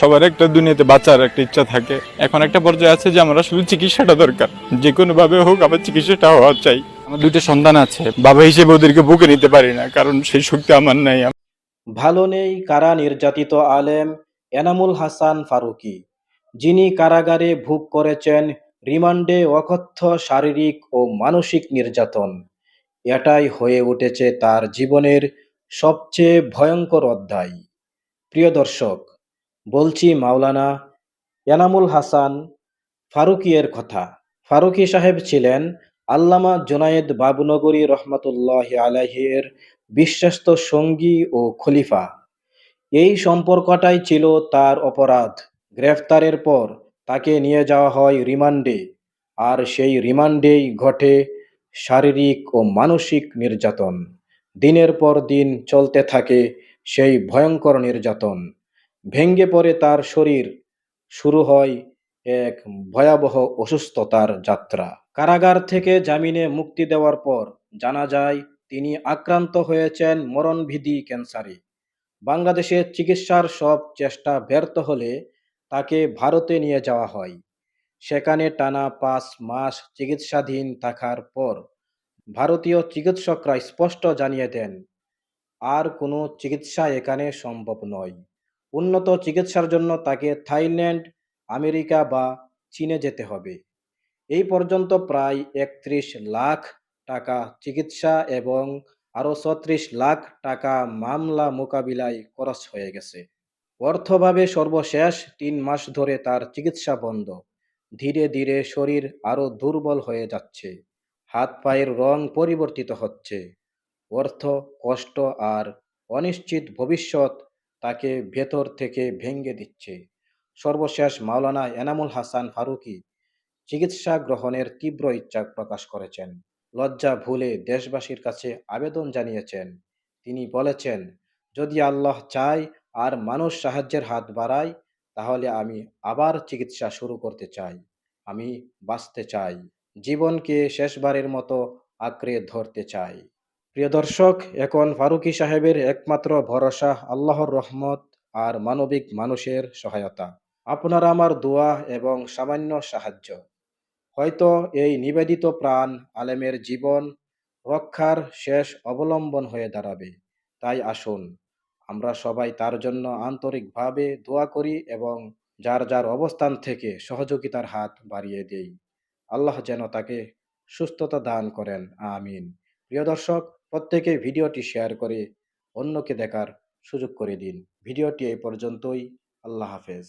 সবার একটা দুনিয়াতে বাঁচার একটা ইচ্ছা থাকে। এখন একটা পর্যায়ে আছে যে আমার আসলে চিকিৎসাটা দরকার। যে কোনো ভাবে হোক আমার চিকিৎসাটা হওয়া চাই। আমার দুইটা সন্তান আছে। বাবা হিসেবে ওদেরকে বুকে নিতে পারি না, কারণ সেই শক্তি আমার নাই। ভালো নেই কারা নির্যাতিত আলেম? এনামুল হাসান ফারুকী। যিনি কারাগারে ভোগ করেছেন, রিমান্ডে অকথ্য, শারীরিক ও মানসিক নির্যাতন। এটাই হয়ে উঠেছে তার জীবনের সবচেয়ে ভয়ঙ্কর অধ্যায়। প্রিয় দর্শক বলছি মাওলানা এনামুল হাসান ফারুকিয়ের কথা। ফারুকি সাহেব ছিলেন আল্লামা জোনায়েদ বাবুনগরী রহমতুল্লাহ আলাহির বিশ্বস্ত সঙ্গী ও খলিফা। এই সম্পর্কটাই ছিল তার অপরাধ। গ্রেফতারের পর তাকে নিয়ে যাওয়া হয় রিমান্ডে। আর সেই রিমান্ডেই ঘটে শারীরিক ও মানসিক নির্যাতন। দিনের পর দিন চলতে থাকে সেই ভয়ঙ্কর নির্যাতন। ভেঙ্গে পড়ে তার শরীর, শুরু হয় এক ভয়াবহ অসুস্থতার যাত্রা। কারাগার থেকে জামিনে মুক্তি দেওয়ার পর জানা যায়, তিনি আক্রান্ত হয়েছেন মরণভীতি ক্যান্সারে। বাংলাদেশে চিকিৎসার সব চেষ্টা ব্যর্থ হলে তাকে ভারতে নিয়ে যাওয়া হয়। সেখানে টানা পাঁচ মাস চিকিৎসাধীন থাকার পর ভারতীয় চিকিৎসকরা স্পষ্ট জানিয়ে দেন, আর কোনো চিকিৎসা এখানে সম্ভব নয়। উন্নত চিকিৎসার জন্য তাকে থাইল্যান্ড, আমেরিকা বা চীনে যেতে হবে। এই পর্যন্ত প্রায় একত্রিশ লাখ টাকা চিকিৎসা এবং আরও ছত্রিশ লাখ টাকা মামলা মোকাবিলায় খরচ হয়ে গেছে। অর্থভাবে সর্বশেষ তিন মাস ধরে তার চিকিৎসা বন্ধ। ধীরে ধীরে শরীর আরও দুর্বল হয়ে যাচ্ছে। হাত পায়ের রং পরিবর্তিত হচ্ছে। অর্থ কষ্ট আর অনিশ্চিত ভবিষ্যৎ তাকে ভেতর থেকে ভেঙে দিচ্ছে। সর্বশেষ মাওলানা এনামুল হাসান ফারুকী চিকিৎসা গ্রহণের তীব্র ইচ্ছা প্রকাশ করেছেন। লজ্জা ভুলে দেশবাসীর কাছে আবেদন জানিয়েছেন। তিনি বলেছেন, যদি আল্লাহ চায় আর মানুষ সাহায্যের হাত বাড়ায়, তাহলে আমি আবার চিকিৎসা শুরু করতে চাই। আমি বাঁচতে চাই। জীবনকে শেষবারের মতো আঁকড়ে ধরতে চাই। প্রিয় দর্শক, এখন ফারুকী সাহেবের একমাত্র ভরসা আল্লাহর রহমত আর মানবিক মানুষের সহায়তা। আপনারা আমার দোয়া এবং সামান্য সাহায্য। হয়তো এই নিবেদিত প্রাণ আলেমের জীবন রক্ষার শেষ অবলম্বন হয়ে দাঁড়াবে। তাই আসুন, আমরা সবাই তার জন্য আন্তরিকভাবে দোয়া করি এবং যার যার অবস্থান থেকে সহযোগিতার হাত বাড়িয়ে দেই। আল্লাহ যেন তাকে সুস্থতা দান করেন, আমিন। প্রিয় দর্শক প্রত্যেকে ভিডিওটি শেয়ার করে অন্যকে দেখার সুযোগ করে দিন। ভিডিওটি এই পর্যন্তই। আল্লাহ হাফেজ।